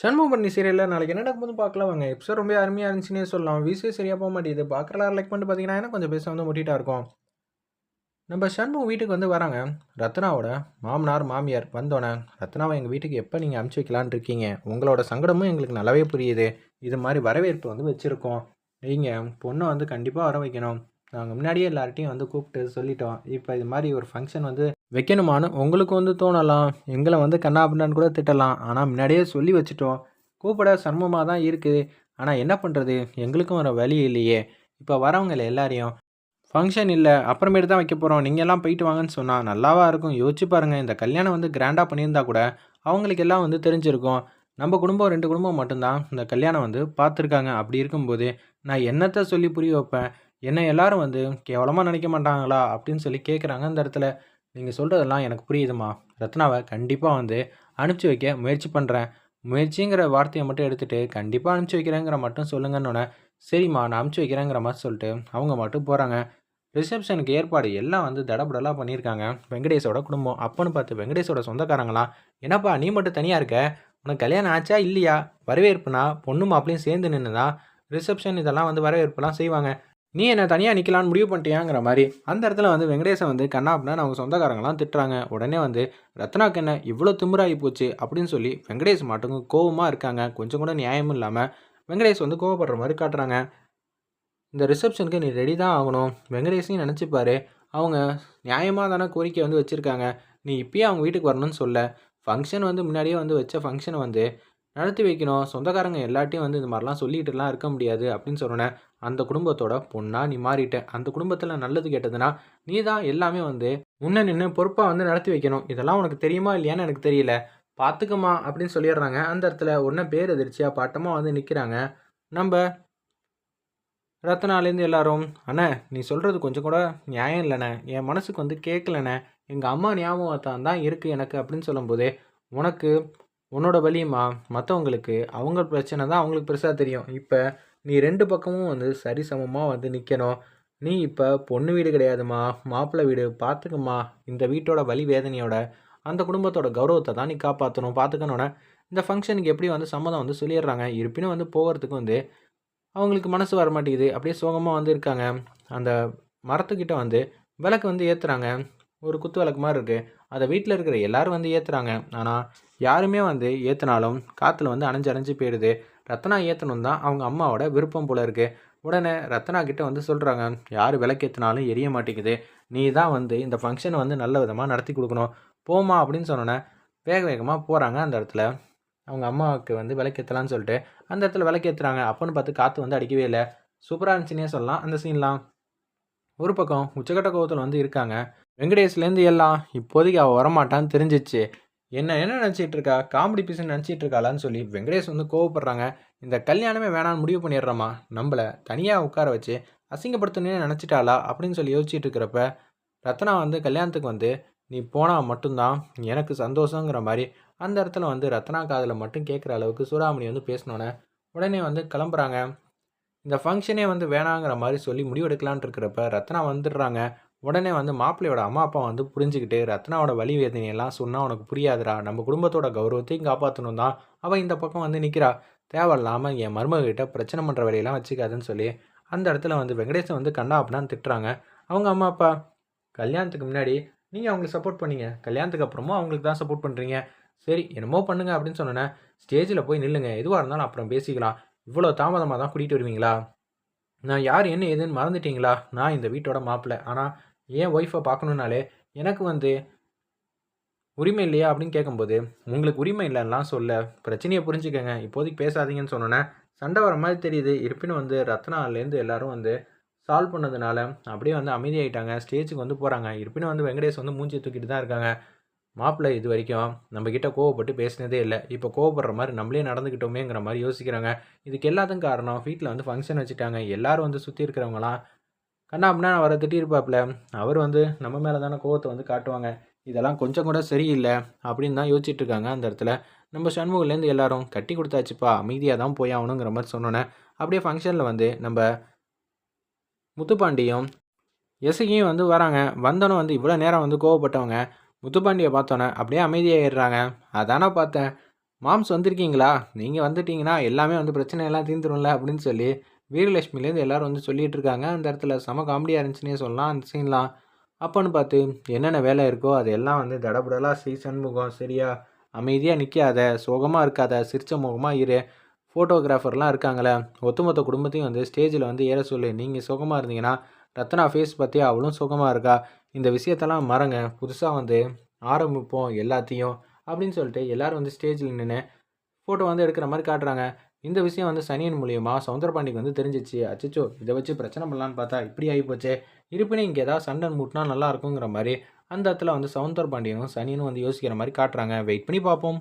சண்முகபரணி சீரியலில் நாளைக்கு என்ன நடக்கும்போது பார்க்கலாம் வாங்க எபிசோட் ரொம்ப அருமையாக இருந்துச்சுன்னே சொல்லலாம். வீசே சரியாக போக மாட்டேங்குது. பார்க்கலாம் லைக் பண்ணிட்டு பார்த்தீங்கன்னா கொஞ்சம் பேச வந்து முட்டிட்டா இருக்கும். நம்ம சண்முகம் வீட்டுக்கு வந்து வராங்க. ரத்னாவோட மாமனார் மாமியார் வந்தோடனே ரத்னாவை எங்கள் வீட்டுக்கு எப்போ நீங்கள் அனுப்பிச்சி வைக்கலான்னு இருக்கீங்க? உங்களோட சங்கடமும் எங்களுக்கு நல்லாவே புரியுது. இது மாதிரி வரவேற்பு வந்து வச்சுருக்கோம். நீங்கள் பொண்ணை வந்து கண்டிப்பாக வர வைக்கணும். நாங்கள் முன்னாடியே எல்லார்ட்டையும் வந்து கூப்பிட்டு சொல்லிட்டோம். இப்போ இது மாதிரி ஒரு ஃபங்க்ஷன் வந்து வைக்கணுமான்னு உங்களுக்கு வந்து தோணலாம். எங்களை வந்து கண்ணா கூட திட்டலாம். ஆனால் முன்னாடியே சொல்லி வச்சுட்டோம். கூப்பிட சிரமமாக தான் இருக்குது ஆனால் என்ன பண்ணுறது எங்களுக்கும் வர வழி இல்லையே. இப்போ வரவங்கள எல்லாரையும் ஃபங்க்ஷன் இல்லை அப்புறமேட்டு தான் வைக்க போகிறோம் நீங்கள் எல்லாம் போயிட்டு வாங்கன்னு சொன்னால் நல்லாவா இருக்கும். யோசிச்சு பாருங்கள் இந்த கல்யாணம் வந்து கிராண்டாக பண்ணியிருந்தா கூட அவங்களுக்கு எல்லாம் வந்து தெரிஞ்சிருக்கும். நம்ம குடும்பம் ரெண்டு குடும்பம் மட்டும்தான். இந்த கல்யாணம் வந்து பார்த்துருக்காங்க. அப்படி இருக்கும்போது நான் என்னத்தை சொல்லி புரிய வைப்பேன்? என்னை எல்லாரும் வந்து கேவலமாக நினைக்க மாட்டாங்களா? அப்படின்னு சொல்லி கேட்குறாங்க அந்த இடத்துல. நீங்கள் சொல்கிறதெல்லாம் எனக்கு புரியுதுமா ரத்னாவை கண்டிப்பாக வந்து அனுப்பிச்சி வைக்க முயற்சி பண்ணுறேன் முயற்சிங்கிற வார்த்தையை மட்டும் எடுத்துகிட்டு கண்டிப்பாக அனுப்பிச்சி வைக்கிறேங்கிற மட்டும் சொல்லுங்கன்னொன்னே சரிம்மா நான் அனுப்பிச்சி வைக்கிறேங்கிற மாதிரி சொல்லிட்டு அவங்க மட்டும் போகிறாங்க ரிசப்ஷனுக்கு ஏற்பாடு எல்லாம் வந்து தடபுடலாக பண்ணியிருக்காங்க. வெங்கடேஷோட குடும்பம். அப்போன்னு பார்த்து வெங்கடேஷோட சொந்தக்காரங்களாம் என்னப்பா நீ மட்டும் தனியாக இருக்க? உனக்கு கல்யாணம் ஆச்சா இல்லையா? வரவேற்புனா பொண்ணு மாப்பிளையும் சேர்ந்து நின்றுதான் ரிசப்ஷன் இதெல்லாம் வந்து வரவேற்புலாம் செய்வாங்க. நீ என்னை தனியாக நிற்கலான்னு முடிவு பண்ணிட்டியாங்கிற மாதிரி அந்த இடத்துல வந்து வெங்கடேசன் வந்து கண்ணாப்புனா அவங்க சொந்தக்காரங்களாம் திட்டுறாங்க. உடனே வந்து ரத்னாக்கு என்ன இவ்வளோ திமுறாகி போச்சு அப்படின்னு சொல்லி வெங்கடேஷ் மாட்டுங்க கோவமாக இருக்காங்க. கொஞ்சம் கூட நியாயமும் இல்லாமல் வெங்கடேஷ் வந்து கோவப்படுற மாதிரி காட்டுறாங்க. இந்த ரிசப்ஷனுக்கு நீ ரெடி தான் ஆகணும். வெங்கடேஷையும் நினச்சிப்பாரு. அவங்க நியாயமாக தானே கோரிக்கை வந்து வச்சுருக்காங்க. நீ இப்பயே அவங்க வீட்டுக்கு வரணும்னு சொல்ல. ஃபங்க்ஷன் வந்து முன்னாடியே வந்து வச்ச ஃபங்க்ஷனை வந்து நடத்தி வைக்கணும். சொந்தக்காரங்க எல்லாட்டையும் வந்து இது மாதிரிலாம் சொல்லிகிட்டுலாம் இருக்க முடியாது அப்படின்னு சொன்னேன் அந்த குடும்பத்தோட பொண்ணாக நீ மாறிட்ட. அந்த குடும்பத்தில் நல்லது கேட்டதுன்னா நீ தான் எல்லாமே வந்து முன்ன நின்று பொறுப்பாக வந்து நடத்தி வைக்கணும். இதெல்லாம் உனக்கு தெரியுமா இல்லையான்னு எனக்கு தெரியல. பார்த்துக்கமா அப்படின்னு சொல்லிடுறாங்க. அந்த இடத்துல உடனே பேர் எதிர்ச்சியாக பாட்டமாக வந்து நிற்கிறாங்க நம்ம ரத்னாலேருந்து எல்லாரும் அண்ணே நீ சொல்கிறது கொஞ்சம் கூட நியாயம் இல்லைண்ணே. என் மனசுக்கு வந்து கேட்கலண்ணே. எங்கள் அம்மா ஞாபகத்தான் தான் இருக்குது எனக்கு அப்படின்னு சொல்லும்போது உனக்கு உன்னோட வலியுமா? மற்றவங்களுக்கு அவங்க பிரச்சனை தான் அவங்களுக்கு பெருசாக தெரியும். இப்போ நீ ரெண்டு பக்கமும் வந்து சரிசமமாக வந்து நிற்கணும் நீ இப்போ பொண்ணு வீடு கிடையாதுமா? மாப்பிள்ளை வீடு பார்த்துக்கம்மா இந்த வீட்டோட வலி வேதனையோட அந்த குடும்பத்தோட கௌரவத்தை தான் நீ காப்பாற்றணும் பார்த்துக்கணுன்னே இந்த ஃபங்க்ஷனுக்கு எப்படி வந்து சம்மதம் வந்து சொல்லிடுறாங்க. இருப்பினும் வந்து போகிறதுக்கு வந்து அவங்களுக்கு மனசு வர மாட்டேங்குது அப்படியே சோகமாக வந்து இருக்காங்க. அந்த மரத்துக்கிட்ட வந்து விளக்கு வந்து ஏற்றுறாங்க ஒரு குத்து விளக்கு மாதிரி இருக்குது அதை வீட்டில் இருக்கிற எல்லாரும் வந்து ஏற்றுறாங்க ஆனால் யாருமே வந்து ஏற்றினாலும் காற்றுல வந்து அணைஞ்சு அணைஞ்சு போயிடுது. ரத்னா ஏற்றணும் தான் அவங்க அம்மாவோட விருப்பம் போல இருக்குது உடனே ரத்னா கிட்டே வந்து சொல்கிறாங்க யார் விளக்கேற்றினாலும் எரிய மாட்டேங்குது. நீ தான் வந்து இந்த ஃபங்க்ஷனை வந்து நல்ல விதமாக நடத்தி கொடுக்கணும். போமா அப்படின்னு சொன்னோன்னே வேக வேகமாக போகிறாங்க அந்த இடத்துல. அவங்க அம்மாவுக்கு வந்து விளக்கேற்றலான்னு சொல்லிட்டு அந்த இடத்துல விளக்கேற்றுறாங்க அப்போன்னு பார்த்து காற்று வந்து அடிக்கவே இல்லை. சூப்பராக இருந்துச்சுன்னே சொல்லலாம் அந்த சீன்லாம் ஒரு பக்கம் உச்சக்கட்ட கோவத்தில் வந்து இருக்காங்க. வெங்கடேஷ்லேருந்து எல்லாம் இப்போதைக்கு அவள் வரமாட்டான்னு தெரிஞ்சிச்சு. என்ன என்ன நினச்சிட்டு இருக்கா காமெடி பீஸ்னு நினச்சிட்டு இருக்காளான்னு சொல்லி வெங்கடேஷ் வந்து கோவப்படுறாங்க. இந்த கல்யாணமே வேணான்னு முடிவு பண்ணிடுறோமா? நம்மளை தனியாக உட்கார வச்சு அசிங்கப்படுத்தணும்னு நினச்சிட்டாளா? அப்படின்னு சொல்லி யோசிச்சுட்டு இருக்கிறப்ப ரத்னா வந்து கல்யாணத்துக்கு வந்து நீ போனால் மட்டும்தான் எனக்கு சந்தோஷங்கிற மாதிரி. அந்த இடத்துல வந்து ரத்னா காதில் மட்டும் கேட்குற அளவுக்கு சூடாமணி வந்து பேசினோன்னே உடனே வந்து கிளம்புறாங்க. இந்த ஃபங்க்ஷனே வந்து வேணாங்கிற மாதிரி சொல்லி முடிவெடுக்கலான் இருக்கிறப்ப ரத்னா வந்துடுறாங்க. உடனே வந்து மாப்பிள்ளையோட அம்மா அப்பா வந்து புரிஞ்சுக்கிட்டு ரத்னாவோட வழி வேதனையெல்லாம் சொன்னால் உனக்கு புரியாதுடா. நம்ம குடும்பத்தோட கௌரவத்தையும் காப்பாற்றணும் தான் அவள் இந்த பக்கம் வந்து நிற்கிறா தேவையில்லாமல் என் மருமகிட்ட பிரச்சனை பண்ணுற வேலையெல்லாம் வச்சுக்காதுன்னு சொல்லி அந்த இடத்துல வந்து வெங்கடேசன் வந்து கண்டா அப்படின்னு திட்டுறாங்க. அவங்க அம்மா அப்பா கல்யாணத்துக்கு முன்னாடி நீங்கள் அவங்களுக்கு சப்போர்ட் பண்ணீங்க. கல்யாணத்துக்கு அப்புறமும் அவங்களுக்கு தான் சப்போர்ட் பண்ணுறீங்க சரி என்னமோ பண்ணுங்க அப்படின்னு சொன்னேன் ஸ்டேஜில் போய் நில்லுங்க. எதுவாக இருந்தாலும் அப்புறம் பேசிக்கலாம். இவ்வளோ தாமதமாக தான் கூட்டிகிட்டு வருவீங்களா? நான் யார் என்ன ஏதுன்னு மறந்துட்டீங்களா? நான் இந்த வீட்டோட மாப்பிள்ளை. ஆனால் ஏன் ஒய்ஃபை பார்க்கணுன்னாலே எனக்கு வந்து உரிமை இல்லையா அப்படின்னு கேட்கும்போது உங்களுக்கு உரிமை இல்லைன்னா சொல்ல பிரச்சனையை புரிஞ்சுக்கங்க. இப்போதைக்கு பேசாதீங்கன்னு சொன்னோன்னே சண்டை வர மாதிரி தெரியுது. இருப்பினும் வந்து ரத்னாலேருந்து எல்லாரும் வந்து சால்வ் பண்ணதுனால அப்படியே வந்து அமைதியாயிட்டாங்க. ஸ்டேஜுக்கு வந்து போகிறாங்க இருப்பினும் வந்து வெங்கடேஷ் வந்து மூஞ்சி தூக்கிட்டு தான் இருக்காங்க. மாப்பிள்ளை இது வரைக்கும் நம்மக்கிட்ட கோவப்பட்டு பேசினதே இல்லை. இப்போ கோவப்படுற மாதிரி நம்மளே நடந்துக்கிட்டோமேங்கிற மாதிரி யோசிக்கிறாங்க. இதுக்கு எல்லாத்துக்கும் காரணம் வீட்டில் வந்து ஃபங்க்ஷன் வச்சுட்டாங்க. எல்லோரும் வந்து சுற்றி இருக்கிறவங்களாம் கண்ணா அப்படின்னா அவரை திட்டியிருப்பாப்ல அவர் வந்து நம்ம மேலே தானே கோவத்தை வந்து காட்டுவாங்க. இதெல்லாம் கொஞ்சம் கூட சரியில்லை அப்படின்னு தான் யோசிச்சுட்டு இருக்காங்க அந்த இடத்துல. நம்ம சண்முகலேருந்து எல்லாரும் கட்டி கொடுத்தாச்சுப்பா அமைதியாக தான் போய் ஆகணுங்கிற மாதிரி சொன்னோன்னே அப்படியே ஃபங்க்ஷனில் வந்து நம்ம முத்துப்பாண்டியும் எசகியும் வந்து வராங்க. வந்தோன்னே வந்து இவ்வளோ நேரம் வந்து கோவப்பட்டவங்க. முத்துப்பாண்டியை பார்த்தோன்னே அப்படியே அமைதியாகிடுறாங்க அதானே பார்த்தேன். மாம்ஸ் வந்திருக்கீங்களா? நீங்கள் வந்துட்டீங்கன்னா எல்லாமே வந்து பிரச்சனை எல்லாம் தீர்ந்துரும்ல அப்படின்னு சொல்லி வீரலட்சுமிலேருந்து எல்லாரும் வந்து சொல்லிகிட்டு இருக்காங்க அந்த இடத்துல செம காமெடியாக இருந்துச்சுன்னே சொல்லலாம். அந்த சீன்லாம் அப்போன்னு பார்த்து என்னென்ன வேலை இருக்கோ அதெல்லாம் வந்து தடபுடலாக ஸ்ரீ சண்முகம் சரியா அமைதியாக நிற்காத சோகமாக இருக்காத சிரிச்ச முகமாக இரு. ஃபோட்டோகிராஃபர்லாம் இருக்காங்களே ஒட்டுமொத்த குடும்பத்தையும் வந்து ஸ்டேஜில் வந்து ஏற சொல்லு. நீங்கள் சுகமாக இருந்தீங்கன்னா ரத்னா ஃபேஸ் பற்றி அவளும் சுகமாக இருக்கா? இந்த விஷயத்தெல்லாம் மறங்க. புதுசாக வந்து ஆரம்பிப்போம் எல்லாத்தையும் அப்படின்னு சொல்லிட்டு எல்லோரும் வந்து ஸ்டேஜில் நின்று ஃபோட்டோ வந்து எடுக்கிற மாதிரி காட்டுறாங்க. இந்த விஷயம் வந்து சனியின் மூலியமாக சவுந்தரபாண்டிக்கு வந்து தெரிஞ்சிச்சு. அச்சச்சோ இதை வச்சு பிரச்சனை பண்ணலான்னு பார்த்தா இப்படி ஆகிப்போச்சே இருப்பினும் இங்கே ஏதாவது சண்டை மூட்டினா நல்லா இருக்குங்கிற மாதிரி அந்த இடத்துல வந்து சவுந்தரபாண்டியனும் சனியனும் வந்து யோசிக்கிற மாதிரி காட்டுறாங்க. வெயிட் பண்ணி பார்ப்போம்.